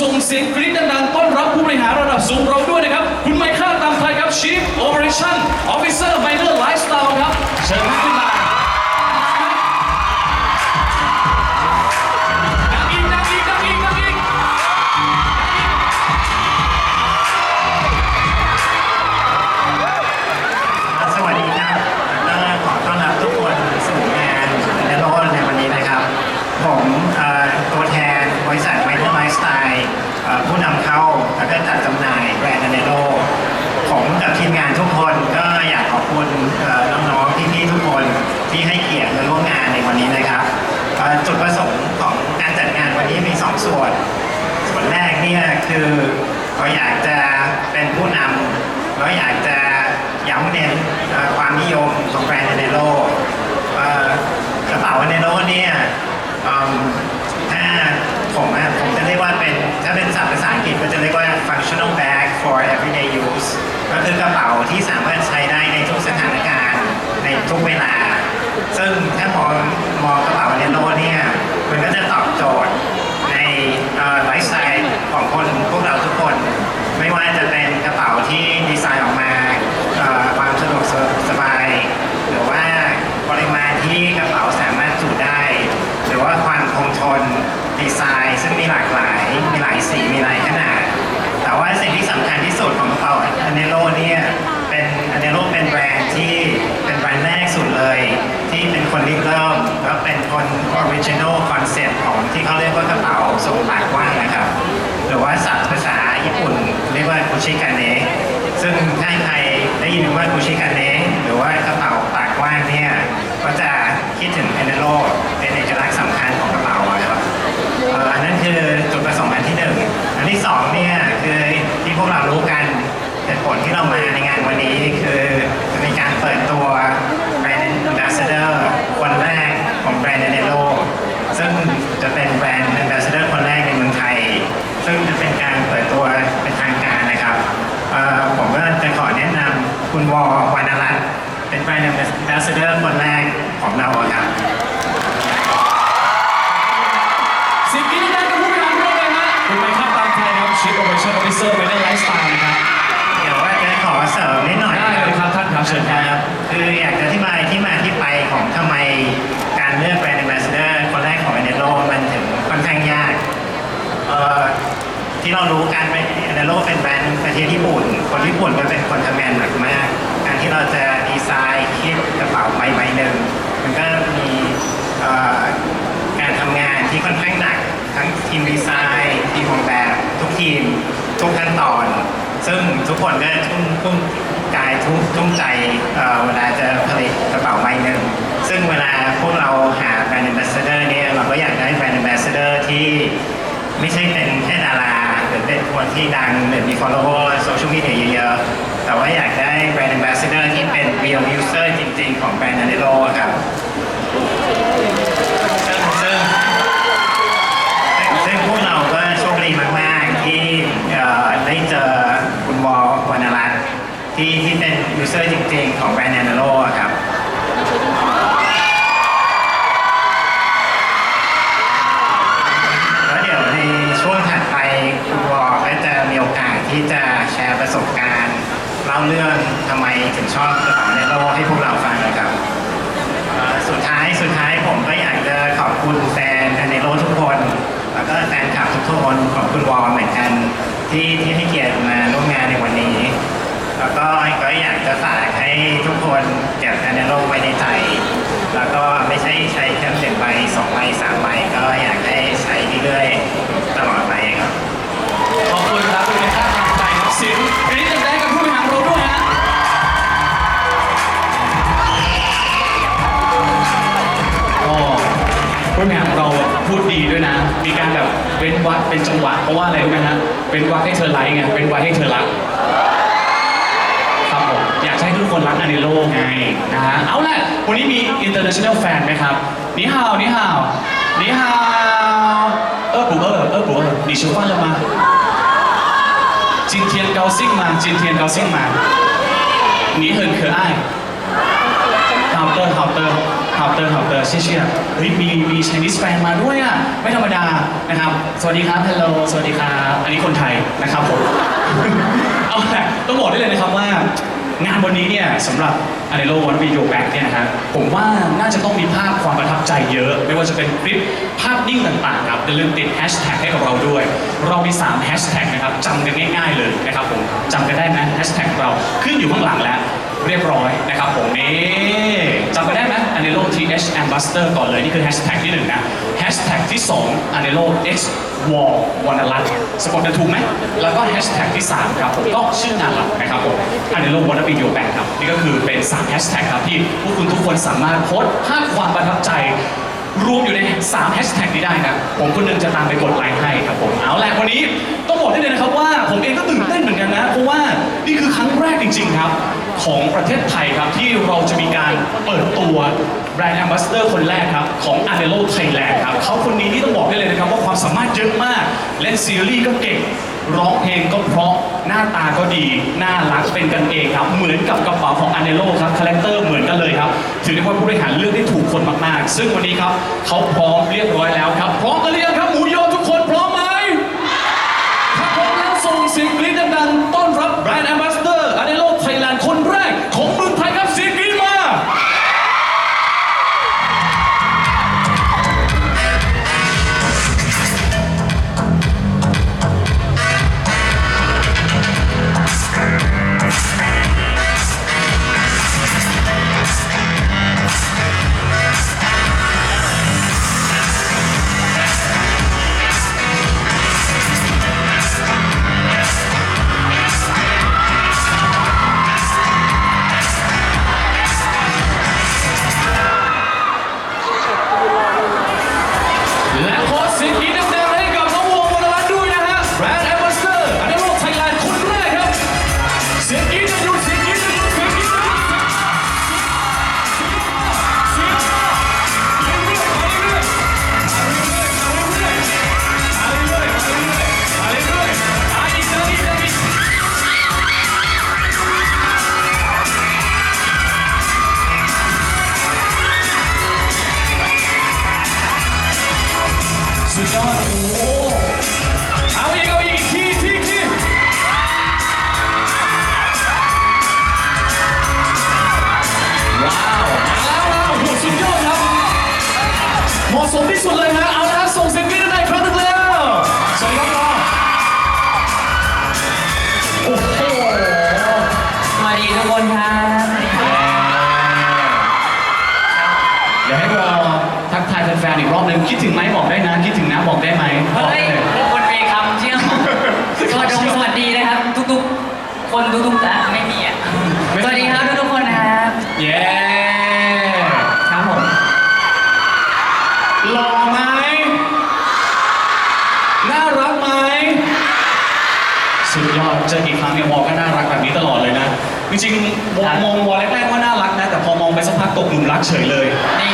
ส่งเสียงกรี๊ดดังๆต้อนรับผู้บริหารระดับสูงเราด้วยนะครับ คุณไมค่าตามไทยครับ Chief Operation Officer Minor Lifestyle ครับเชิญ คือเราอยากจะเป็นผู้นำเราอยากจะย้ำเน้นความนิยมของแบรนด์เนโรเอ่อกระเป๋าเนโรเนี่ยอืมถ้าผมอะผมจะเรียกว่าเป็นถ้าเป็นศัพท์ภาษาอังกฤษก็จะเรียกว่า functional bag for everyday use ก็คือกระเป๋าที่สามารถใช้ได้ในทุกสถานการณ์ในทุกเวลา ซึ่งถ้ามองมองกระเป๋าเนโรเนี่ยมันก็จะตอบโจทย์ ในไลฟ์สไตล์ของคนพวกเราทุกคน ไม่ว่าจะเป็นกระเป๋าที่ดีไซน์ออกมาเอ่อความสะดวกสบาย หรือว่าปริมาณที่กระเป๋าสามารถจุได้ หรือว่าความคงทน ดีไซน์ ซึ่งมีหลากหลาย มีหลายสี มีหลายขนาด แต่ว่าสิ่งที่สำคัญที่สุดของกระเป๋าอันเนโรเนี่ยเป็นอันเนโรเป็นแบรนด์ที่เป็นแบรนด์แรกสุดเลย ที่เป็นคนริเริ่มแล้วเป็นคน original concept ของที่เขาเรียกว่ากระเป๋าทรงปากกว้างนะครับ หรือว่าศัพท์ภาษาญี่ปุ่นเรียกว่าคุชิกาเนะซึ่งถ้าใครได้ยินว่าคุชิกาเนะหรือว่ากระเป๋าปากกว้างเนี่ยก็จะคิดถึงเอเนโรเป็น เหตุผลที่เรามาในงานวันนี้คือจะมีการเปิดตัวแบรนด์ Ambassador คนแรกของแบรนด์เนโรซึ่งจะเป็นแบรนด์ Ambassador คนแรกในเมืองไทย ซึ่งจะเป็นการเปิดตัวเป็นทางการนะครับเอ่อผมก็จะขอแนะนำคุณวอวรรณรัตน์เป็นแบรนด์ Ambassador คนแรกของเราอะครับเสิ่งกรี๊ดดังๆกับผู้บริหารร่วมเลยฮะคุณไมค่าตามไทยครับ Chief Operation Officer Minor Lifestyle นะครับ ครับท่านครับเชิญครับครับ คืออยากจะอธิบายที่มาที่ไปของทำไมการเลือกแบรนด์ Ambassador คนแรกของ e n e r o มันถึงค่อนข้างยากเอ่อที่เรารู้การเป็น e n e r o เป็นแบรนด์ประเทศญี่ปุ่น คนญี่ปุ่นก็เป็นคนทำงานหนักมาก การที่เราจะดีไซน์คิดกระเป๋าใบใบหนึ่งมันก็มีการทำงานที่ค่อนข้างหนัก ทั้งทีมดีไซน์ทีมออกแบบทุกทีมทุกขั้นตอน ซึ่งทุกคนก็ทุ่มทุ่มกายทุ่มทุ่มใจเออเวลาจะผลิตกระเป๋าใบหนึ่งซึ่งเวลาพวกเราหาแบรนด์ Ambassador เนี่ยเราก็อยากได้แบรนด์ Ambassador ที่ไม่ใช่เป็นแค่ดาราหรือเป็นคนที่ดังหรือมี follower โซเชียลมีเดียเยอะๆ แต่ว่าอยากได้แบรนด์ Ambassador ที่เป็น real user จริงๆ ของแบรนด์ a n e r o ครับซึ่งซึ่ง ซึ่งพวกเราก็โชคดีมาก ๆ ที่เอ่อได้เจอคุณวอลวรรณรัตน์ ที่ที่เป็นยูเซอร์จริงๆ ของแบรนด์แอนโรครับแล้วเดี๋ยวในช่วงถัดไปคุณวอลก็จะมีโอกาสที่จะแชร์ประสบการณ์ เล่าเรื่องทำไมถึงชอบกระเป๋าแอนโรให้พวกเราฟังนะครับสุดท้ายสุดท้ายผมก็อยากจะขอบคุณแฟนในโลทุกคน แล้วก็แฟนคลับทุกคนขอบคุณวอลเหมือนกันที่ที่ให้เกียรติมาร่วมงานในวันนี้ แล้วก็ก็อยาก จะฝากให้ทุกคนเก็บแอนโลกไว้ในใจ แล้วก็ไม่ใช่ใช้แค่หนึ่งใบสองใบสามใบก็อยากให้ใช้เรื่อยๆตลอดไปครับ ขอบคุณครับคุณค่าตามไทยครับเสียงกรี๊ดดังๆกับผู้บริหารเราด้วยฮะก็ผู้บริหารของเราพูดดีด้วยนะ มีการแบบเว้นวักเป็นจังหวะเพราะว่าอะไรรู้ไหมฮะเว้นวักให้เธอไลค์ไงเว้นวักให้เธอรัก ครับผม อยากให้ ในโลกไงนะฮะเอาละวันนี้มี international fan ไหมครับนี่ฮาวนี่ฮาวนี่ฮาวเออปู่เออเออปู่เออ你吃饭了吗今天高兴吗今天高兴吗你很可爱ฮาวเตอร์ฮาวเตอร์ฮาวเตอร์ฮาวเตอร์เชี่ยเชี่ยเฮ้ยมีมี Chinese fan มาด้วยอะไม่ธรรมดานะครับ สวัสดีครับ hello สวัสดีครับ อันนี้คนไทยนะครับผมเอาแหละต้องบอกได้เลยนะครับว่า งานวันนี้เนี่ยสำหรับอ n e l o One Video Back เนี่ยนะครับผมว่าน่าจะต้องมีภาพความประทับใจเยอะ ไม่ว่าจะเป็นคลิปภาพนิ่งต่างๆครับอย่าลืมติดแฮชแท็กให้กับเราด้วย เรามี3แฮชแท็กนะครับจำกันง่ายๆเลยนะครับผมจำกันได้ไหมแฮชแท็กเราขึ้นอยู่ข้างหลังแล้ว เรียบร้อยนะครับผมนี่จำกันได้ a n e l o TH Ambassador ก่อนเลย นี่คือแฮชแท็กที่หนึ่งนะแฮชแท็กที่สอง a n e l o X Wall วรรณรัตน์สะกดกันถูกไหมแล้วก็แฮชแท็กที่3ครับผมก็ชื่องานหลักนะครับผม a n e l o Wanna Be Your Band ครับ นี่ก็คือเป็น3แฮชแท็กครับที่พวกคุณทุกคนสามารถโพสต์ภาพความประทับใจ รวมอยู่ใน3แฮชแท็กนี้ได้นะผมคนหนึงจะตามไปกดไลค์ให้ครับผม เอาแหละวันนี้ต้องบอกได้เลยนะครับว่า ผมเองก็ตื่นเต้นเหมือนกันนะ เพราะว่านี่คือครั้งแรกจริง ๆ ครับ ของประเทศไทยครับที่เราจะมีการเปิดตัวแบรนด์แอมบาสเดอร์คนแรกครับ ของ a n e l o Thailand ครับเขาคนนี้ที่ต้องบอกได้เลยนะครับว่าความสามารถเยอะมากเล่นซีรีส์ก็เก่งร้องเพลงก็เพราะหน้าตาก็ดี น่ารักเป็นกันเองครับ เหมือนกับกระเป๋าของ a n e l o ครับคาแรคเตอร์ ถือได้ว่าผู้บริหารเลือกได้ถูกคนมากๆ ซึ่งวันนี้ครับเขาพร้อมเรียบร้อยแล้วครับ พร้อมกันหรือยัง ฟนๆอีกรอบหนึงคิดถึงไหมบอกได้นะคิดถึงนะบอกได้ไหมบอกเฮ้ยได้เลย คนมีคำเชื่อมสวัสดีสวัสดีนะครับ ทุกๆ คนทุกๆอะไม่มีอะสวัสดีครับทุกๆคนนะครับเย้ครับผมหล่อไหมน่ารักไหมสุดยอดเจอกี่ครั้งเนี่ยวอลก็น่ารักแบบนี้ตลอดเลยนะ จริงๆวอลมองวอลแรกๆว่าน่ารักนะ แต่พอมองไปสักพักตกหลุมรักเฉยเลย นี่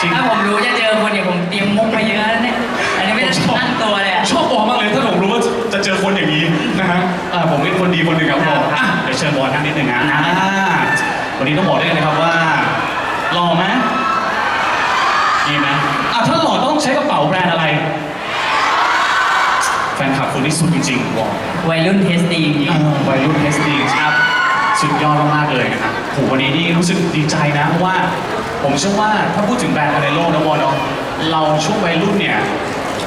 จริง ถ้าผมรู้จะเจอคนเนี่ยผมเตรียมมุกมาเยอะแล้วเนี่ย อันนี้ไม่ได้ตั้งตัวเลยอะชอบวอลมากเลยถ้าผมรู้ว่าจะเจอคนอย่างนี้นะฮะอ่าผมเป็นคนดีคนหนึ่งครับวอลครับอะเดี๋ยวเชิญวอลนั่งนิดนึงนะอ่าวันนี้ต้องบอกได้เลยนะครับว่าหล่อไหมดีไหมอะถ้าหล่อต้องใช้กระเป๋าแบรนด์อะไร แฟนคลับคนที่สุดจริงๆวอลวัยรุ่นเทสตีจริงอ่าวัยรุ่นเทสติงครับสุดยอดมากๆเลยนะครับโหวันนี้นี่รู้สึกดีใจนะเพราะว่า ผมเชื่อว่าถ้าพูดถึงแบรนด์อะไรโลกนะวอลเนาะเราช่วงวัยรุ่นเนี่ย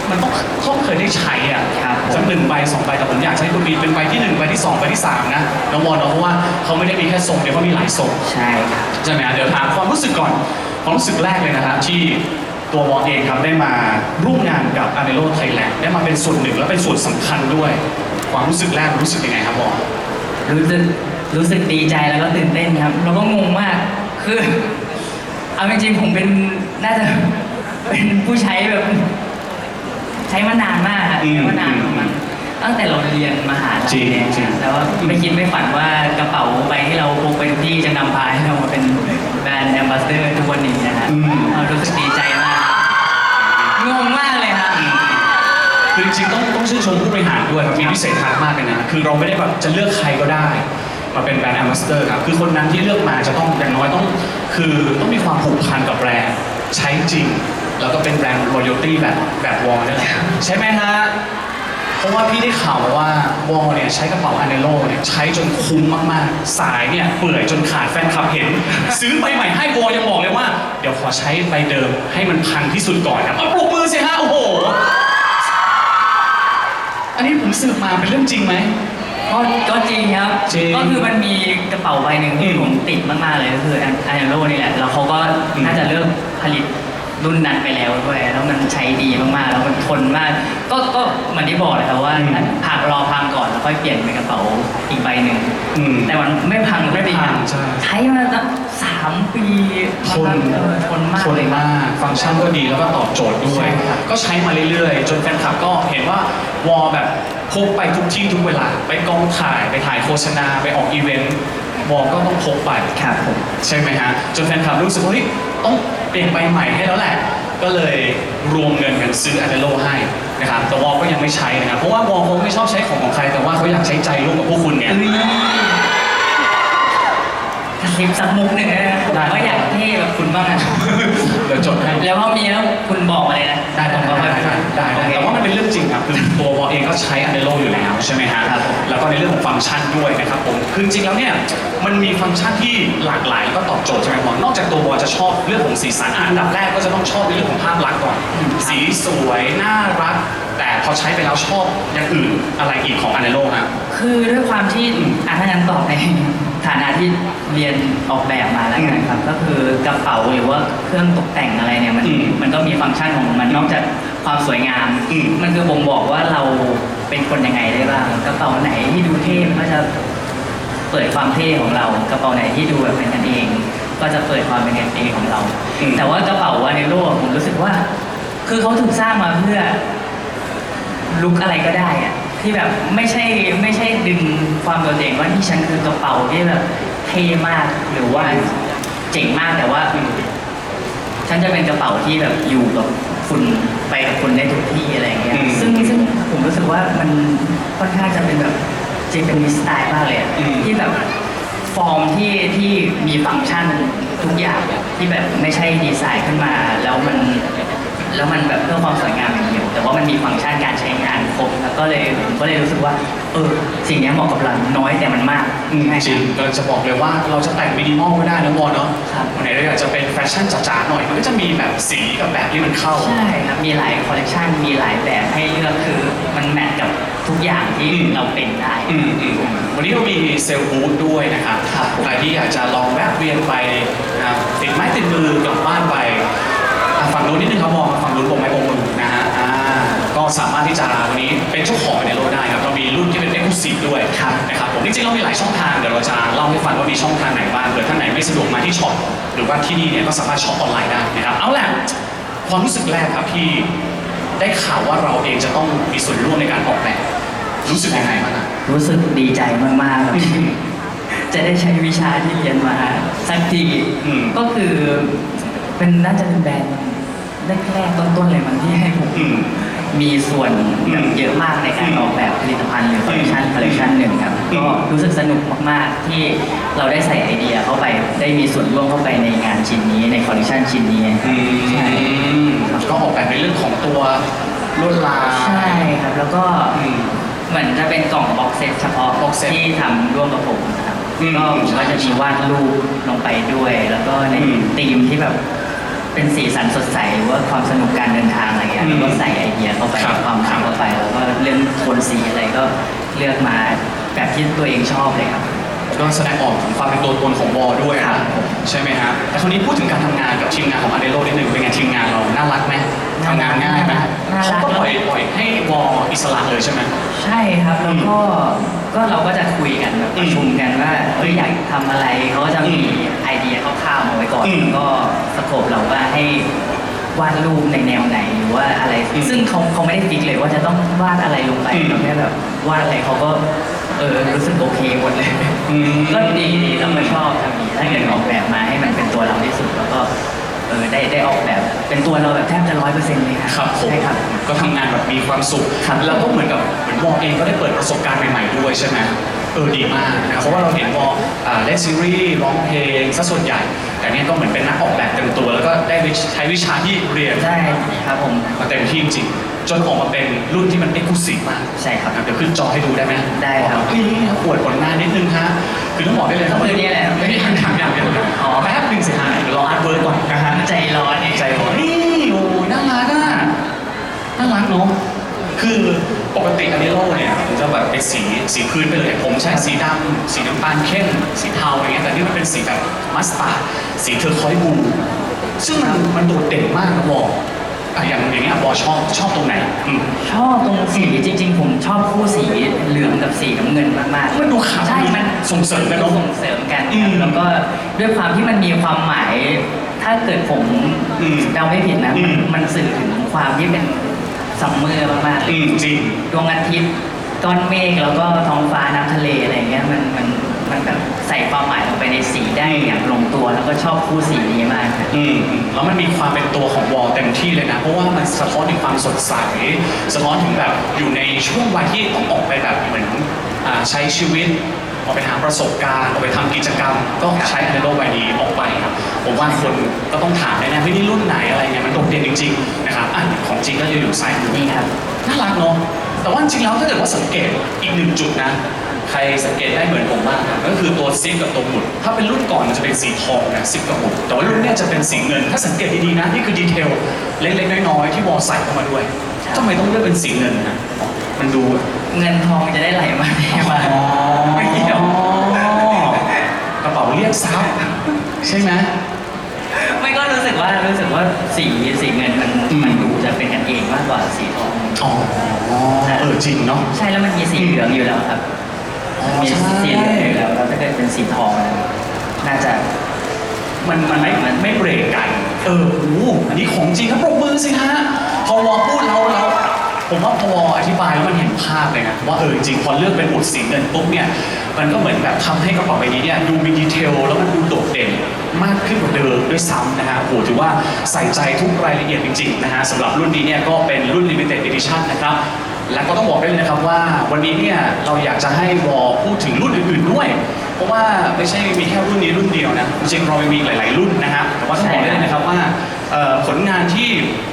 มันต้องต้องเคยได้ใช้อะครับผมสักหนึ่งใบสองใบแต่ผมอยากใช้ตัวนี้เป็นใบที่หนึ่งใบที่สองใบที่สามนะน้องวอลเนาะเพราะว่าเขาไม่ได้มีแค่ทรงเดียวเขามีหลายทรงๆใช่ครับใช่ไหมฮะเดี๋ยวถามความรู้สึกก่อนความรู้สึกแรกเลยนะครับที่ตัววอลเองครับได้มาร่วมงานกับ a n e l o Thailand ได้มาเป็นส่วนหนึ่งและเป็นส่วนสำคัญด้วย ความรู้สึกแรกรู้สึกยังไงครับวอลรู้สึกรู้สึกดีใจแล้วก็ตื่นเต้นครับแล้วก็งงมากคือ เอาจริงๆผมเป็นน่าจะเป็นผู้ใช้แบบ ใช้มานานมากอะอืมใช้มานานประมาณตั้งแต่เราเรียนมหาลัจริยงเนี่ยจริง แล้วไม่คิดไม่ฝันว่ากระเป๋าใบที่เราพกไปทุกที่จะนำพาให้เรามาเป็นแบรนด์แอมบาสเดอร์ทุกวันนี้นะฮะอืม เรารู้สึกดีใจมากงงมากเลยครับคือจริงๆต้องต้องชื่นชมผู้บริหารด้วยครับมีพิเศษทัศน์มากเลยนะคือเราไม่ได้แบบจะเลือกใครก็ได้ มาเป็นแบรนด์ a m b a s s a d o r ครับคือคนนั้นที่เลือกมาจะต้องอย่างน้อยต้อง คือต้องมีความผูกพันกับแบรนด์ใช้จริง แล้วก็เป็นแบรนด์ loyalty แบบแบบวอลนี่แหละใช่ไหมฮะเพราะว่าพี่ได้ข่าวมาว่าวอลเนี่ยใช้กระเป๋าอ n นโ o เนี่ยใช้จนคุ้มมากๆ สายเนี่ยเปื่อยจนขาดแฟนคลับเห็น ซื้อใบใหม่ให้วอลยังบอกเลยว่า เดี๋ยวขอใช้ใบเดิมให้มันพังที่สุดก่อนครับเอาปรบมือสิฮะโอ้โห อันนี้ผมสืบมาเป็นเรื่องจริงไหม ก็ก็จริงครับ จริง ก็คือมันมีกระเป๋าใบหนึ่งที่อืมผมติดมากๆเลยก็คืออันเนโรนี่แหละ แล้วเขาก็อืมน่าจะเลิกผลิตรุ่นนั้นไปแล้วด้วย แล้วมันใช้ดีมากๆ แล้วมัน ทนมาก ก็ก็เหมือนที่บอกเลยครับว่าพักรอพังก่อนแล้วค่อยเปลี่ยนเป็นกระเป๋าอีกใบหนึ่งอืมแต่มันไม่พังไม่พังใช่ ใช้มาตั้งสามปีทนเออทนมากทนเลยครับมาก ฟังก์ชันก็ดีแล้วก็ตอบโจทย์ด้วยใช่ครับ ก็ใช้มาเรื่อยๆ จนแฟนคลับก็เห็นว่าวอลแบบพกไปทุกที่ทุกเวลา ไปกองถ่ายไปถ่ายโฆษณาไปออกอีเวนต์วอลก็ต้องพกไป ครับผม ใช่ไหมฮะจนแฟนคลับรู้สึกว่าเฮ้ยต้องเปลี่ยนใบใหม่ให้แล้วแหละ ก็เลยรวมเงินกันซื้ออันเดโลให้นะครับแต่วอลก็ยังไม่ใช้นะครับเพราะว่าวอลคงไม่ชอบใช้ของของใครแต่ว่าเขาอยากใช้ใจร่วมกับพวกคุณเนี่ย เอ้ยกระซิบสักมุกหนึ่งนะได้ว่าอยากเท่แบบคุณบ้างอะเดี๋ยวจดให้แล้วพอมีแล้วคุณบอกมาเลยนะได้ได้ผมก็ได้ค่อยได้ได้โอได้เคแต่ว่ามันเป็นเรื่องจริงครับคือตัววอลเองก็ใช้อันเดโลอยู่แล้วใช่ไหมฮะครับผมแล้วก็ในเรื่องของฟังก์ชันด้วยนะครับผมคือจริงๆแล้วเนี่ยมันมีฟังก์ชันที่หลากหลายแล้วก็ตอบโจทย์ใช่ไหมวอลนอกจากตัววอลจะชอบเรื่องของสีสันอะอันดับแรกก็จะต้องชอบในเรื่องของภาพลักษณ์ก่อนสีสวยน่ารัก แต่พอใช้ไปแล้วชอบอย่างอื่นอะไรอีกของอันเดโลฮะ คือด้วยความที่อะถ้างั้นตอบในฐานะที่เรียนออกแบบมาแล้วกันครับ ก็คือกระเป๋าหรือว่าเครื่องตกแต่งอะไรเนี่ยมันอืมมันก็มีฟังก์ชันของมันนอกจากความสวยงาม อืม มันคือบ่งบอกว่าเราเป็นคนยังไงได้บ้างกระเป๋าไหนที่ดูเท่มันก็จะเปิดความเท่ของเรา กระเป๋าไหนที่ดูแบบเป็นกันเอง ก็จะเปิดความเป็นกันเองของเรา อืม แต่ว่ากระเป๋าวาเนโร่ผมรู้สึกว่า คือเขาถูกสร้างมาเพื่อ ลุกอะไรก็ได้อะที่แบบไม่ใช่ไม่ใช่ดึงความโดดเด่นว่าที่ฉันคือกระเป๋าที่แบบเท่มากหรือว่าเจ๋งมากแต่ว่าฉันจะเป็นกระเป๋าที่แบบอยู่กับคุณไปกับคุณได้ทุกที่อะไรอย่างเงี้ยอืมซึ่งซึ่งผมรู้สึกว่ามันค่อนข้างจะเป็นแบบเจแปนิสสไตล์มากเลยอะอืมที่แบบฟอร์มที่ที่มีฟังก์ชันทุกอย่างที่แบบไม่ใช่ดีไซน์ขึ้นมา แล้วมันแล้วมันแบบเพื่อความสวยงามอย่างเดียว แต่ว่ามันมีฟังก์ชันการใช้งานครบแล้วก็เลยผมก็เลยรู้สึกว่า เออ สิ่งเนี้ยเหมาะกับเราน้อยแต่มันมากอืมจริงก็จะบอกเลยว่าเราจะแต่งมินิมอลก็ได้นะวอลเนาะครับวันไหนเราอยากจะเป็นแฟชั่นจ๋าๆหน่อยมันก็จะมีแบบสีกับแบบที่มันเข้า ใช่ครับ มีหลายคอลเลกชันมีหลายแบบให้เลือกคือมันแมทกับทุกอย่างที่อืมเราเป็นได้อืมอืมวันนี้เรามีเซลล์บูธด้วยนะครับครับใครที่อยากจะลองแวะเวียนไปนะครับติดไม้ติดมือกลับบ้านไปอะฝั่งนู้นนิดนึงครับมองฝั่งนู้นโบกไม้โบกมือนะฮะอ่า ก็สามารถที่จะวันนี้เป็นเจ้าของในรถได้ครับเรามีรุ่นที่เป็นเอ็กซ์คลูซีฟด้วยครับนะครับผมจริงๆเรามีหลายช่องทางเดี๋ยวเราจะเล่าให้ฟังว่ามีช่องทางไหนบ้างเผื่อท่านไหนไม่สะดวกมาที่ช็อปหรือว่าที่นี่เนี่ยก็สามารถช็อปออนไลน์ได้นะครับเอาล่ะความรู้สึกแรกครับที่ได้ข่าวว่าเราเองจะต้องมีส่วนร่วมในการออกแบบรู้สึกยังไงบ้างอะรู้สึกดีใจมากๆครับที่จะได้ใช้วิชาที่เรียนมาสักทีอืมก็คือเป็นน่าจะเป็นแบรนด์แรกๆต้นๆเลยมันที่ให้ผมอื มมีส่วนแบบอืมเยอะมากในการอืมออกแบบผลิตภัณฑ์หรือคอลเลคชันคอลเลคชันหนึ่งครับอืมก็รู้สึกสนุกมากๆ ที่เราได้ใส่ไอเดียเข้าไปได้มีส่วนร่วมเข้าไปในงานชิ้นนี้ในคอลเลคชันชิ้นนี้อืมใช่ก็ออกแบบในเรื่องของตัวลวดลายใช่ครับแล้วก็อืมเหมือนจะเป็นกล่องบ็อกเซตเฉพาะ box set ที่ทำร่วมกับผมนะครับอืมก็ผมก็จะมีวาดรูปลงไปด้วย แล้วก็ในอืมธีมที่แบบ เป็นสีสันสดใสหรือว่าความสนุกการเดินทางอะไรเงี้ยอืมแล้วก็ใส่ไอเดียเข้าไปครับความคิดเข้าไปแล้วก็เรื่องโทนสีอะไรก็เลือกมาแบบที่ตัวเองชอบเลยครับ ก็แสดงออกถึงความเป็นตัวตนของวอด้วยครันะบใช่ไหมฮะแต่คราวนี้พูดถึงการทำงานกับทีมงานของอเดโ o นิดนึงเป็นไงทีมงานเราน่ารักไหมทำงานง่ายไหมน่ารัก เขาก็ปล่อยปล่อยให้วออิสระเลยใช่ไหม ใช่ครับแล้วก็ ก็เราก็จะคุยกันแบบอืปมระชุมกันว่าเอ้ยอยากทำอะไรเขาก็จะมีอืมไอเดียคร่าวๆมาไว้ก่อนอืมแล้วก็สโคปเราว่าให้วาดรูปในแนวไหนหรือว่าอะไร อืมซึ่งเขาเขาไม่ได้ฟิกเลยว่าจะต้องวาดอะไรลงไปอืม เราแค่แบบวาดอะไรเขาก็เออรู้สึกโอเคหมดเลย อืม ก็ดีดีเราก็ชอบทำนี้ถ้าเกิดออกแบบมาให้มันเป็นตัวเราที่สุด แล้วก็ เออได้ได้ออกแบบ เป็นตัวเราแบบแทบจะร้อยเปอร์เซ็นต์เลยครับครับผม ใช่ครับ ก็ทำงานแบบมีความสุข ครับ แล้วก็เหมือนกับเหมือนวอเองก็ได้เปิดประสบการณ์ใหม่ๆด้วยใช่ไหมเออดีมากนะครับเพราะว่าเราเห็นวอลอ่าเล่นซีรีส์ร้องเพลงซะส่วนใหญ่ แต่เนี้ก็เหมือนเป็นนักออกแบบเต็มตัว แล้วก็ได้วิชใช้วิชาที่เรียนใช่ครับผมมาเต็มที่จริงๆจนออกมาเป็นรุ่นที่มันเอกลุศิมาก ใช่ครับ เดี๋ยวขึ้นจอให้ดูได้ไหมได้ครับอกว่านี่อวดผลงานนิดนึงฮะ คือต้องบอกได้เลยครับก็คือเนี่ยแหละไม่ได้ทำอย่างอย่างเดียวอ๋อแป๊บหนึ่งสิฮะเดี๋ยวรออาร์ตเวิร์กก่อนนะฮะใจร้อนเนี่ยใจร้อนนี่โอ้ยน่ารักอะน่ารักเนาะคือปกติอันนี้โลเนี่ยมันจะแบบเป็นสีสีพื้นไปเลยผมใช้สีดำสีน้ำตาลเข้มสีเทาอะไรเงี้ยแต่นี่มันเป็นสีแบบมัสตาร์ดสีเทอร์คอยส์บลูซึ่งมันมันโดดเด่นมากนะบอก อะอย่างอย่างเงี้ยบอชอบชอบตรงไหนอืม ชอบตรงสีจริง ๆ ผมชอบคู่สีเหลืองกับสีน้ำเงินมากๆมันดูขาวใช่มันส่งเสริมกันเนอะส่งเสริมกันอืครัมบแล้วก็ด้วยความที่มันมีความหมาย ถ้าเกิดผมอืมเดาไม่ผิดนะอืมมันสื่อถึงความที่เป็นสัมเมอร์มากๆเลอืยมจริง ดวงอาทิตย์ก้อนเมฆแล้วก็ท้องฟ้าน้ำทะเลอะไรเงี้ยมันมัน มันแบบใส่ความหมายลงไปในสีได้อย่างลงตัว แล้วก็ชอบคู่สีนี้มากครับ อืมแล้วมันมีความเป็นตัวของวอลเต็มที่เลยนะ เพราะว่ามันสะท้อนถึงความสดใส สะท้อนถึงแบบอยู่ในช่วงวัยที่ต้องออกไปแบบเหมือนอ่าใช้ชีวิต ออกไปหาประสบการณ์ ออกไปทำกิจกรรม ก็ใช้ในโลกใบนี้ออกไปครับ ผมว่าคนก็ต้องถามแน่ๆเฮ้ยนี่รุ่นไหนอะไรเงี้ยมันโดดเด่นจริงๆนะครับอะของจริงก็จะอยู่ซ้ายมือ นี่ครับ น่ารักเนาะแต่ว่าจริงๆแล้วถ้าเกิดว่าสังเกตอีกหนึ่งจุดนะ ใครสังเกตได้เหมือนผมบ้างครับก็คือตัวซิปกับตัวหมุด ถ้าเป็นรุ่นก่อนมันจะเป็นสีทองนะซิปกับหมุด แต่ว่ารุ่นเนี้ยจะเป็นสีเงิน ถ้าสังเกตดีๆนะนี่คือดีเทลเล็กๆน้อยๆที่วอลใส่เข้ามาด้วยครับทำไมต้องเลือกเป็นสีเงินนะมันดูเงินทองจะได้ไหลมาเทมาไม่เกี่ยวกระเป๋าเรียกทรัพย์ใช่ไหมไม่ก็รู้สึกว่ารู้สึกว่าสีสีเงินมันอืมมันดูจะเป็นกันเองมากกว่าสีทองอ๋อเออจริงเนาะใช่แล้วมันมีสีเหลืองอยู่แล้วครับอ๋อ มีใช่สีเหลืองอยู่แล้วแล้วถ้าเกิดเป็นสีทองนะน่าจะมันมันไม่มันไม่เบรกกัน เออโอ้โหอันนี้ของจริงครับปรบมือสิฮะพอวอพูดเราเราผมว่าพอวออธิบายแล้วมันเห็นภาพเลยนะว่าเออจริงพอเลือกเป็นหมุดสีเงินปุ๊บเนี่ยมันก็เหมือนแบบทำให้กระเป๋าใบนี้เนี่ยดูมีดีเทลแล้วมันดูโดดเด่นมากขึ้นกว่าเดิมด้วยซ้ำนะฮะโอ้โหถือว่าใส่ใจทุกรายละเอียดจริงๆนะฮะสำหรับรุ่นนี้เนี่ยก็เป็นรุ่น limited edition นะครับ และก็ต้องบอกได้เลยนะครับว่าวันนี้เนี่ยเราอยากจะให้วอพูดถึงรุ่นอื่นๆด้วย เพราะว่าไม่ใช่มีแค่รุ่นนี้รุ่นเดียวนะจริงๆเรายังมีหลาย ๆ รุ่นนะฮะแต่ว่าต้องบอกได้เลยนะครับว่าเอ่อผลงานที่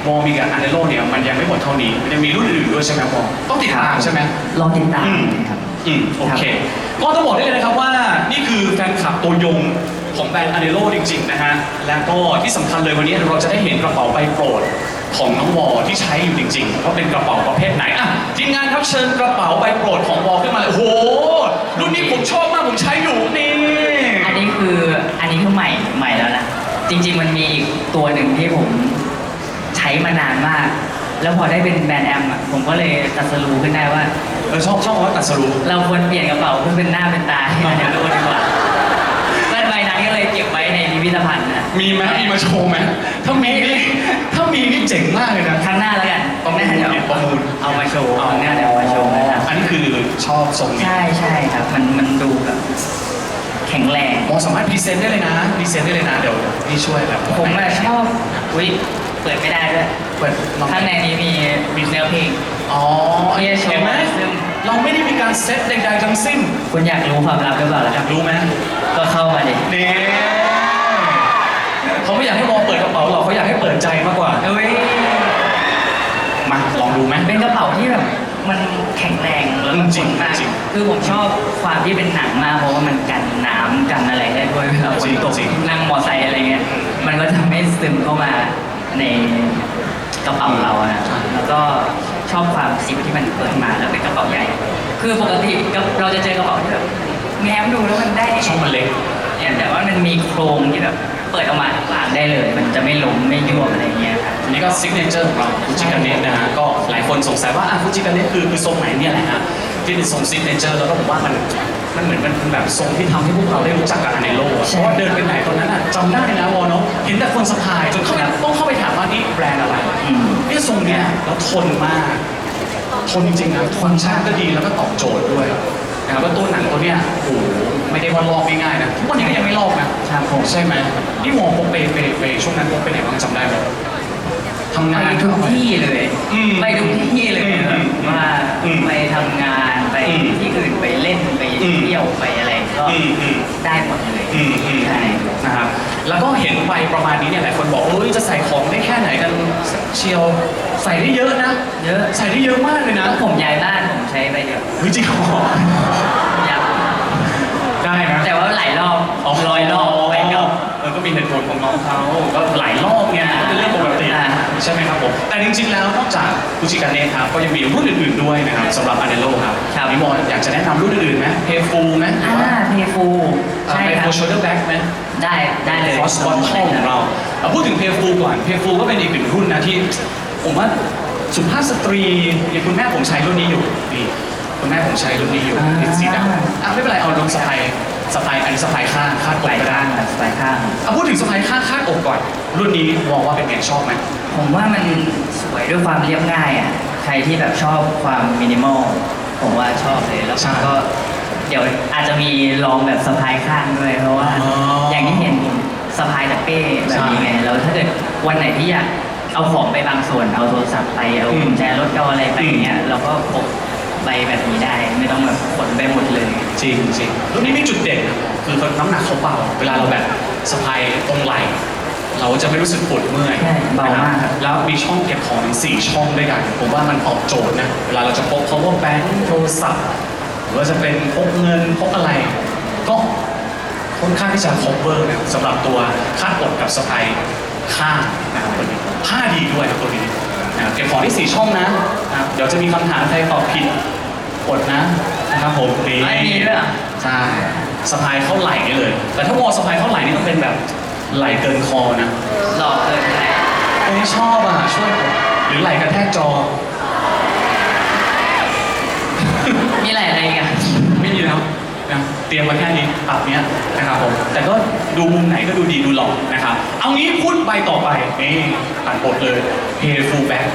วอมีกับอันเดโลเนี่ยมันยังไม่หมดเท่านี้มันยังมีรุ่นอื่นๆด้วยใช่ไหมวอต้องติดตามใช่ไหมลองติดตามอืมนะครับอืมโอเค ก็ต้องบอกได้เลยนะครับว่านี่คือแฟนคลับตัวยงของแบรนด์อ n เ l o จริงๆนะฮะ แล้วก็ที่สำคัญเลยวันนี้เราจะได้เห็นกระเป๋าใบโปรด ของน้องวอที่ใช้อยู่จริงๆว่าเป็นกระเป๋าประเภทไหนอะทีมงานครับเชิญกระเป๋าใบโปรดของวอขึ้นมาเลยโอ้โหรุ่นนี้ผมชอบมากผมใช้อยู่นี่อันนี้คืออันนี้คือใหม่ใหม่แล้วนะจริง ๆ มันมีอีกตัวหนึ่งที่ผมใช้มานานมาก แล้วพอได้เป็นแบรนด์แอมอะผมก็เลยตัดสรู้ขึ้นได้ว่าเออชอบชอบว่าตัดสรุปเราควรเปลี่ยนกระเป๋าเพื่อเป็นหน้าเป็นตาให้มันเดี๋ยวรู้ดีกว่าใบใบ นั้นก็เลยเก็บไว้ในพิพิธภัณฑ์นะมีไหมมีมาโชว์ไหมถ้ามีนี่ถ้ามีนี่เจ๋งมากเลยนะ ครั้งหน้าแล้วกันตรงหน้าเดี๋ยวประมูล เอามาโชว์ครั้งหน้าเดี๋ยวเอามาโชว์นะครับอันนี้คือชอบทรงนี้ใช่ใช่ครับ มันมันดูแบบแข็งแรงหมอสามารถพรีเซนต์ได้เลยนะพรีเซนต์ได้เลยนะเดี๋ยวพี่ช่วยแบบผมอะชอบอุ้ยเปิดไม่ได้ด้วยเปิดลองข้างในนี้มีมีเนื้อเพลง อ๋อเรียกโชว์เห็นไหมซึ่งเราไม่ได้มีการเซตใดๆทั้งสิ้น คุณอยากรู้ความลับหรือเปล่าล่ะอครัยาบกรู้ไหมก็เข้ามาดินี่เขาไม่อยากให้มองเปิดกระเป๋าหรอกเขาอยากให้เปิดใจมากกว่าเอ้ยมาลองดูไหมเป็นกระเป๋าที่แบบมันแข็งแรงแล้วก็จริงทนมากจริงคือผมชอบความที่เป็นหนังมากเพราะว่ามันกันน้ำกันอะไรได้ด้วยเวลาฝนตกจริงนั่งมอไซค์อะไรเงี้ยมันก็จะไม่ซึมเข้ามาในกระเป๋าเราอะนะแล้วก็ ชอบความซิปที่มันเปิดมาแล้วเป็นกระเป๋าใหญ่ คือปกติเราจะเจอกระเป๋าที่แบบแง้มดูแล้วมันได้ช่องมันเล็กเนี่ยแต่ว่ามันมีโครงที่แบบเปิดออกมาอ่านได้เลย มันจะไม่ล้มไม่ยวบอะไรเงี้ยครับอันนี้ก็ซิกเนเจอร์ของเราฟูจิกาเนะนะฮะก็หลายคนสงสัยว่าอะฟูจิกาเนะคือคือทรงไหนเนี่ยแหละฮะที่เป็นทรงซิกเนเจอร์แล้วก็ผมว่ามัน มันเหมือนมันเป็นแบบทรงที่ทำให้พวกเราได้รู้จักกับอันเนโลอะใช่เพราะว่าเดินไปไหนตอนนั้นอะจำได้นะวอเนาะเห็นแต่คนสะพายจนเข้าไปต้องเข้าไปถามว่านี่แบรนด์อะไรอืมเนี่ยทรงเนี้ยแล้วทนมากทนจริงๆนะฟังก์ชันก็ดีแล้วก็ตอบโจทย์ด้วยนะครับแล้วตัวหนังตัวเนี้ยโอ้โหไม่ได้ว่าลอกง่ายๆนะทุกวันนี้ก็ยังไม่ลอกนะครับผมใช่ไหมนี่มองพกไปไปไปช่วงนั้นพกไปไหนบ้างจำได้ไหม ทำไปงานทุกที่เลยอืมไปทุกที่เลยอืมแบบว่าอืมไปทำงานไปอืมที่อื่นไปเล่นไปอืม เที่ยวยวไปอะไรก็อืมอืม ได้หมดเลยอืมอืมใช่ นะครับ แล้วก็เห็นใบประมาณนี้เนี่ยหลายคนบอกเอ้ยจะใส่ของได้แค่ไหนกันเชียว ใส่ได้เยอะนะ เยอะ ใส่ได้เยอะมากเลยนะแล้วผมย้ายบ้านผมใช้ไปเดียวเฮ้ยจริงเหรอยับได้นะแต่ว่าหลายรอบร้อยรอบไปรอบเออก็มีเหตุผลของน้องเขาก็หลายรอบ ใช่ไหมครับผมแต่จริงๆแล้วนอกจากฟูจิกันเนะครับก็ยังมีรุ่นอื่นๆด้วยนะครับสำหรับอ n เ l โ o ครับครับนี่บอลอยากจะแนะนำรุ่นอื่นๆไหมเพฟูไหมอ่าเทฟูใช่เพครัฟูบโชเดอร์แบ็กไหมได้ได้เลยฟอสบอลทอของเราเอาพูดถึงเพฟูก่อนเพฟูก็เป็นอีกหนึ่งรุ่นนะที่ ผมว่าสุภาพสตรีอย่างคุณแม่ผมใช้รุ่นนี้อยู่นี่คุณแม่ผมใช้รุ่นนี้อยู่อ่าเป็นสีดำอะไม่เป็นไรเอาลงสะพายสะพายอันนี้สะพายข้างคาดอกปลายก็ได้ข้างกับปลายข้างเอาพูดถึงสะพายข้างคาดอกก่อนรุ่นนี้มองว่าเป็นไงชอบไหม ผมว่ามันสวยด้วยความเรียบง่ายอะ ใครที่แบบชอบความมินิมอล ผมว่าชอบเลย แล้วใช่ก็ เดี๋ยวอาจจะมีลองแบบสะพายข้างด้วย เพราะว่า อ๋อออย่างที่เห็นผมสะพายแต่เป้แบบนี้ไง แล้วถ้าเกิดวันไหนที่อยากเอาของไปบางส่วน เอาโทรศัพท์ไป เอาอืมกุญแจรถเอาอะไรไปอย่างเงี้ย เราก็พกใบแบบนี้ได้ ไม่ต้องแบบขนไปหมดเลย จริงจริงรุ่นนี้มีจุดเด่นนะคือน้ำหนักเขาเบาเวลาเราแบบสะพายตรงไหล่ เราจะไม่รู้สึกปวดเมื่อยใช่เบามากครับ แล้วมีช่องเก็บของถึงสี่ช่องด้วยกัน ผมว่ามันตอบโจทย์นะ เวลาเราจะพก power bank โทรศัพท์หรือว่าจะเป็นพกเงินพกอะไร ก็ค่อนข้างที่จะ cover นะสำหรับตัวคาดอกกับสะพายข้างนะครับตัวนี้ผ้าดีด้วยตัวนี้นะครับเก็บของที่สี่ช่องนะนะครับเดี๋ยวจะมีคำถามใครตอบผิดอดนะนะครับผมนี่ไม่มีด้วยเหรอ ใช่สะพายเข้าไหล่นี่เลย แต่ถ้าวอลสะพายเข้าไหล่นี่ต้องเป็นแบบ ไหล่เกินคอนะหลอกเกินไปเอ้ยชอบอะช่วยผมหรือไหล่กระแทกจอ มีอะไรอะไรอีกันไม่มีแล้วนะเตรียมมาแค่นี้ปรับเนี้ยนะครับผม แต่ก็ดูมุมไหนก็ดูดีดูหล่อนะครับ เอางี้พูดใบต่อไปนี่ตัดบทเลย Pay Full Back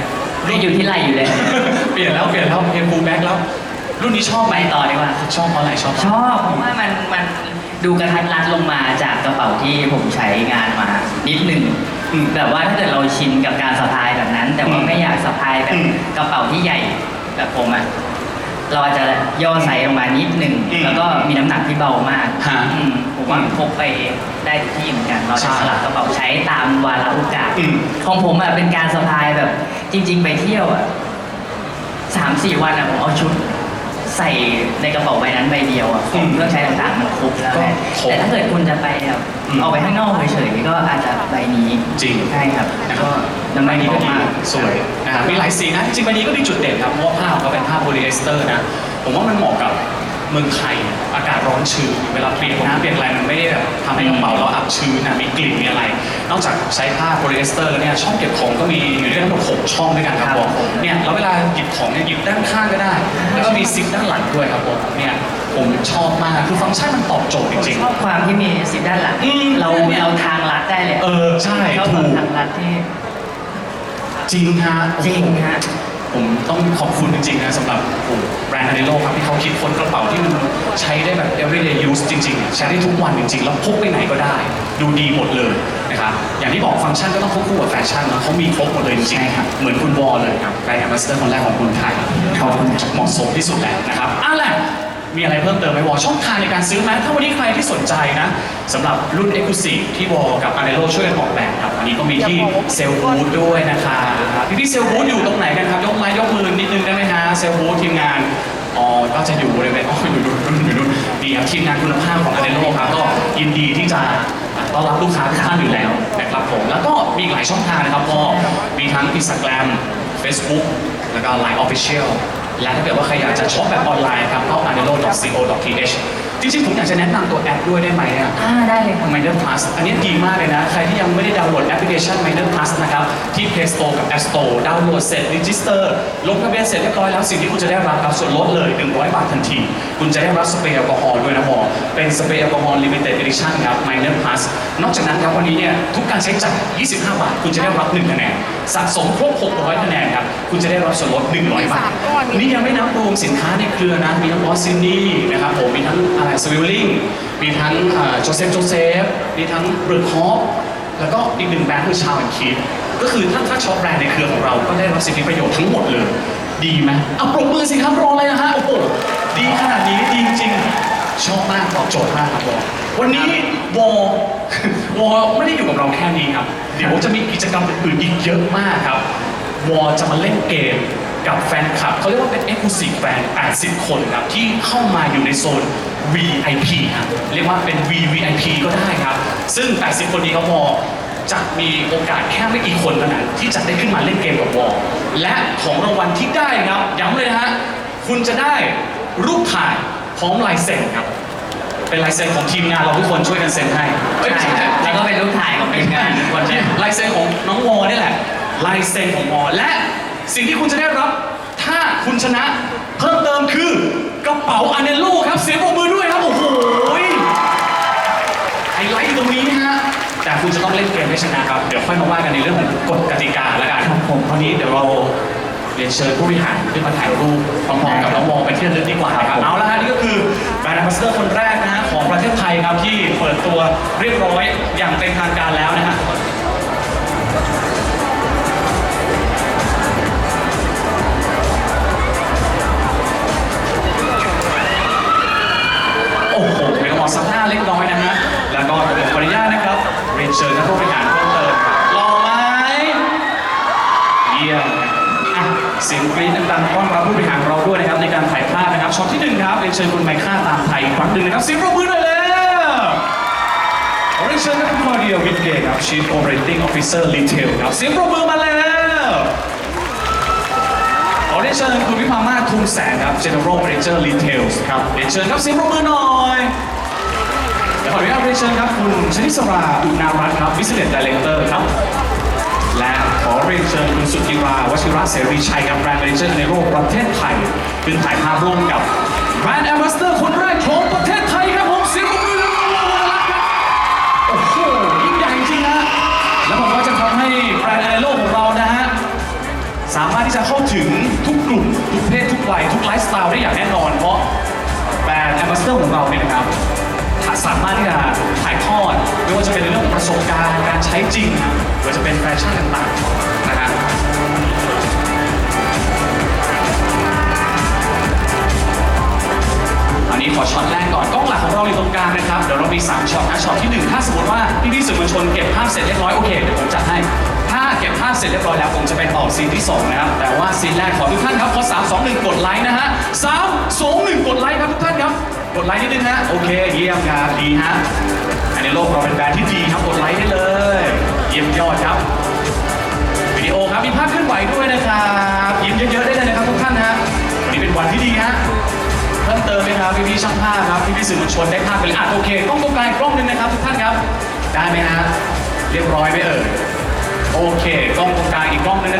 นี่อยู่ที่ไหลอยู่เลยเปลี่ยนแล้วเปลี่ยนแล้ว Pay Full Back แล้ว รุ่นนี้ชอบไหไปมต่อดีกว่าชอบเพราะอะไรชอบชอบเพราะว่ามันมัน ดูกระทัดรัดลงมาจากกระเป๋าที่ผมใช้งานมานิดหนึ่งอืมแบบว่าถ้าเกิดเราชินกับการสะพายแบบนั้น แต่ว่าอืมไม่อยากสะพายแบอืบมกระเป๋าที่ใหญ่แบบผมอะเราอาจจะย่อไซส์ลงมานิดหนึ่งอืมแล้วก็มีน้ำหนักที่เบามากฮะอืมผมว่าพกไปได้ทุกที่เหมือนกัน เราใช่จะสลับกระเป๋าใช้ตามวาระโอกาสอืม ของผมอะเป็นการสะพายแบบ จริง ๆ ไปเที่ยวอะสามสี่วันอะผมเอาชุด ใส่ในกระเป๋าใบนั้นใบเดียวอะของเครื่องใช้ต่างๆมันครบแล้วไงก็ครบแต่ถ้าเกิดคุณจะไปแบบอืมเอาไปข้างนอกเฉยๆก็อาจจะใบนี้จริง ใช่ครับนะคก็รับน้ำใบมันนี้นี้ก็ก็ดีมากสวยนะครับมีหลายสีนะจริงๆใบนี้ก็มีจุดเด่นครับเพราะว่าผ้าของเขาเป็นผ้าโพลีเอสเตอร์นะผมว่ามันเหมาะกับ เมืองไทยอากาศร้อนชื้นเวลาเปลี่ยนน้ำเปลี่ยนอะไรมันไม่ได้แบบทำให้กระเป๋าเราอับชื้นนะมีกลิ่นมีอะไร นอกจากใช้ผ้าโพลีเอสเตอร์แล้วเนี่ยช่องเก็บของก็มีอยู่ด้วยกันทั้งหมดหกช่องด้วยกันครับผมเนี่ยแล้วเวลาหยิบของเนี่ยหยิบด้านข้างก็ได้ แล้วก็มีซิปด้านหลังด้วยครับผมเนี่ยผมชอบมากคือฟังก์ชันมันตอบโจทย์จริงชอบความที่มีสิบด้านหลังอืมเราเราทางลัดได้เลยเออใช่ชอบถูกทางลัดที่ๆจริงฮะจริงฮะ ผมต้องขอบคุณจริงๆนะสำหรับโอ้แบรนด์อาริโลครับที่เขาคิดค้นกระเป๋าที่มันใช้ได้แบบ everyday use จริงๆ ใช้ได้ทุกวันจริง ๆ แล้วพกไปไหนก็ได้ ดูดีหมดเลยนะครับอย่างที่บอกฟังก์ชันก็ต้องควบคู่กับแฟชั่นนะเขามีครบหมดเลยจริงใช่ครับๆเหมือนคุณวอลเลยครับแบรนด์แอมบาสเดอร์คนแรกของคุณไทยขอบคุณครับเหมาะสมที่สุดแล้วนะครับอะแหละ มีอะไรเพิ่มเติมไหมวอช่องทางในการซื้อไหมถ้าวันนี้ใครที่สนใจนะสำหรับรุ่น e x c l u s i v e ที่วอกับ a r e l o ช่วยกันออกแบบครับอันนี้ก็มีที่เซลล์บูธด้วยนะคะพี่พี่ๆเซลล์บูธอยู่ตรงไหนกันครับยกไม้ยกมือนิดนึงได้ไหมฮะเซลล์บูธทีมงานอ๋อก็จะอยู่บริเวณอ๋ออยู่นู่นอยู่นู่นดีครับทีมงานคุณภาพของ a r e l o ครับก็ยินดีที่จะต้อนรับลูกค้าทุกท่านอยู่แล้วนะครับผมแล้วก็มีอีกหลายช่องทางนะครับก็มีทั้ง Instagram Facebook แล้วก็ Line Official และถ้าเกิดว่าใครอยากจะช็อปแบบออนไลน์ครับเข้า a n e l o c o th จริงๆ ผมอยากจะแนะนำตัวแอปด้วยได้ไหมอะ อ่าได้เลยครับ Minder Plus อันนี้ดีมากเลยนะ ใครที่ยังไม่ได้ดาวน์โหลดแอปพลิเคชัน Minder Plus นะครับ ที่ Play Store กับ App Store ดาวน์โหลดเสร็จ Register ลงทะเบียนเสร็จเรียบร้อยแล้ว สิ่งที่คุณจะได้รับครับส่วนลดเลย 100 บาททันที คุณจะได้รับสเปรย์แอลกอฮอล์ด้วยนะวอเป็นสเปรย์แอลกอฮอล์ Limited Edition ครับ Minder Plus นอกจากนั้นครับวันนี้เนี่ยทุกการใช้จ่าย25 บาท คุณจะได้รับ1คะแนนสะสมครบ600คะแนน ครับคุณจะได้รับส่วนลด100บาทนี่ยังไม่นับรวมสินค้าในเครือนะมีทั้งบอสซินนี่นะครับผมมีทั้งอะไรสวิลลิงมีทั้งโจเซฟโจเซฟมีทั้งเบอร์คอฟแล้วก็อีกหนึ่งแบรนด์คือชาวแอนคีฟก็คือถ้าถ้าช็อปแบรนด์ในเครือของเราก็ได้รับสิทธิประโยชน์ทั้งหมดเลย ดีไหมเอาปรบมือสิครับรออะไรนะฮะโอ้โหดีขนาดนี้ดีจริงๆชอบตอบโจทย์มากครับวอวันนี้วอวอไม่ได้อยู่กับเราแค่นี้ครับ เดี๋ยวจะมีกิจกรรมอื่นๆอีกเยอะมากครับ วอจะมาเล่นเกมกับแฟนคลับเขาเรียกว่าเป็น Exclusive Fan 80 คนครับ ที่เข้ามาอยู่ในโซน VIP ครับเรียกว่าเป็น VVIP ก็ได้ครับ ซึ่ง 80 คนนี้ครับวอจะมีโอกาสแค่ไม่กี่คนเท่านั้นที่จะได้ขึ้นมาเล่นเกมกับวอและของรางวัลที่ได้ครับย้ำเลยนะฮะคุณจะได้รูปถ่ายพร้อมลายเซ็นครับเป็นลายเซ็นของทีมงานเราทุกคนช่วยกันเซ็นให้เอ้ยไม่ใช่ใช่ครับแล้วก็เป็นรูปถ่ายของทีมงานทุกคนด้วยลายเซ็นของน้องวอนี่แหละ ลายเซ็นของวอและสิ่งที่คุณจะได้รับ ถ้าคุณชนะเพิ่มเติมคือกระเป๋าอเนโลครับเสียงปรบมือด้วยครับ โอ้โหไฮไลท์ตรงนี้นะฮะแต่คุณจะต้องเล่นเกมให้ชนะครับ เดี๋ยวค่อยมาว่ากันในเรื่องของกฎกติกาแล้วกันครับผมตอนนี้เดี๋ยวเราเรียนเชิญผู้บริหารขึ้นมาถ่ายรูปพร้อมๆกับน้องวอไปที่ระลึกดีกว่านะครับเอาละฮะนี่ก็คือแบรนด์แอมบาสเดอร์คนแรกนะฮะของประเทศไทยครับที่เปิดตัวเรียบร้อยอย่างเป็นทางการแล้วนะฮะ อองซับหน้าเล็กน้อยนะฮะ แล้วก็ผมขออนุญาตนะครับเรียนเชิญท่านผู้บริหารเพิ่มเติมรอไหมเยี่ยมอะเสียงกรี๊ดดังๆต้อนรับผู้บริหารของเราด้วยนะครับในการถ่ายภาพนะครับช็อตที่หนึ่งครับเรียนเชิญคุณไมค่าตามไทยอีกครั้งหนึ่งนะครับเสียงปรบมือหน่อยแล้วเรียนเชิญท่านคลอเดียวิทเกตครับ Chief Operating Officer Retail ครับเสียงปรบมือมาแล้วขอเรียนเชิญคุณวิภามาศทุงแสงครับ General Manager Retail ครับเรียนเชิญครับเสียงปรบมือหน่อย ขออนุญาตเรียนเชิญครับคุณชนิสราอุณารัตน์ครับ Business Director ครับ และขอเรียนเชิญคุณสุธิราวชิระเสรีชัยครับแบรนด์ Manager ในโลกประเทศไทยขึ้นถ่ายภาพร่วมกับแบรนด์ Ambassador คนแรกของประเทศไทยครับผมเสียงปรบมือดังๆครับโอ้โหยิ่งใหญ่จริงนะแล้วผมก็จะทำให้แบรนด์ในโลกของเรานะฮะสามารถที่จะเข้าถึงทุกกลุ่มทุกเพศทุกวัยทุกไลฟ์สไตล์ได้อย่างแน่นอนเพราะแบรนด์แอมบาสเดอร์ของเราเนี่ยนะครับารถที่จะถ่ายทอดไม่ว่าจะเป็นเรื่องของประสบการณ์การใช้จริงหรือจะเป็นแฟชั่นต่างๆนะฮะอันนี้ขอช็อตแรกก่อนกล้องหลักของเราอยู่ตรงกลางนะครับเดี๋ยวเรามี3ช็อตนะช็อตที่ 1 ถ้าสมมติว่าพี่ๆสื่อมวลชนเก็บภาพเสร็จเรียบร้อยโอเคเดี๋ยวผมจัดให้ถ้าเก็บภาพเสร็จเรียบร้อยแล้วผมจะไปต่อซีนที่ 2 นะครับ แต่ว่าซีนแรกขอทุกท่านครับขอ3 2 1 กดไลค์นะฮะ3 2 1 กดไลค์ครับทุกท่านครับ กดไลค์นิดนึงฮะโอเคเยี่ยมครับดีฮะอันนี้โลกเราเป็นแบรนด์ที่ดีครับกดไลค์ได้เลย เยี่ยมยอดครับวิดีโอครับมีภาพเคลื่อนไหวด้วยนะครับยิ้มเยอะๆได้เลยนะครับทุกท่านฮะวันนี้เป็นวันที่ดีฮะเพิ่มเติมไหมครับพี่ๆช่างภาพครับพี่ๆสื่อมวลชนได้ภาพไปเลยอะโอเคกล้องตรงกลางอีกกล้องหนึงนะครับทุกท่านครับได้ไหมฮะเรียบร้อยไหมเอ่ยโอเคกล้องตรงกลางอีกกล้องหนึงนะครับ